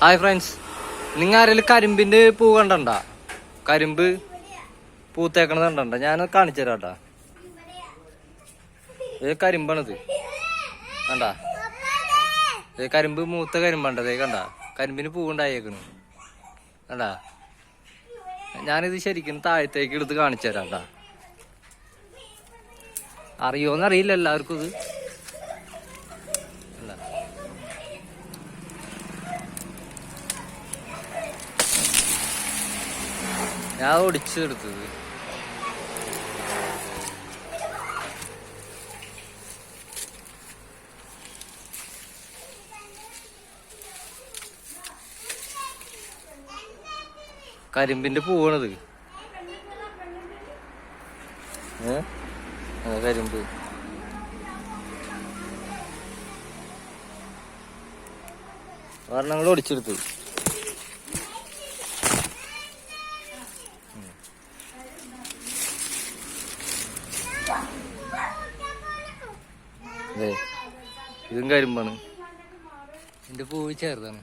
Hi friends നിങ്ങൾ ആരെങ്കിലും കരിമ്പിന്റെ പൂ കണ്ടണ്ട? കരിമ്പ് പൂത്തേക്കണത് കണ്ടണ്ട? ഞാൻ കാണിച്ചു തരാം കേട്ടാ ഇത് കരിമ്പാണിത്. കണ്ട? ഇത് കരിമ്പ് മൂത്ത കരിമ്പണ്ടത് കണ്ട? കരിമ്പിന് പൂവുണ്ടായേക്കണു കണ്ട? ഞാനിത് ശരിക്കും താഴത്തേക്ക് എടുത്ത് കാണിച്ചു തരാം കേട്ടാ അറിയോന്ന് അറിയില്ല എല്ലാവർക്കും ഇത്. ഞാൻ ഒടിച്ചു എടുത്തത് കരിമ്പിന്റെ പൂവാണത്. ഏ? ആ, കരിമ്പ്. ഒരെണ്ണം ഒടിച്ചെടുത്തു ഇതും കരിമ്പാണ്. എന്റെ പൂവ് ചേർതാണ്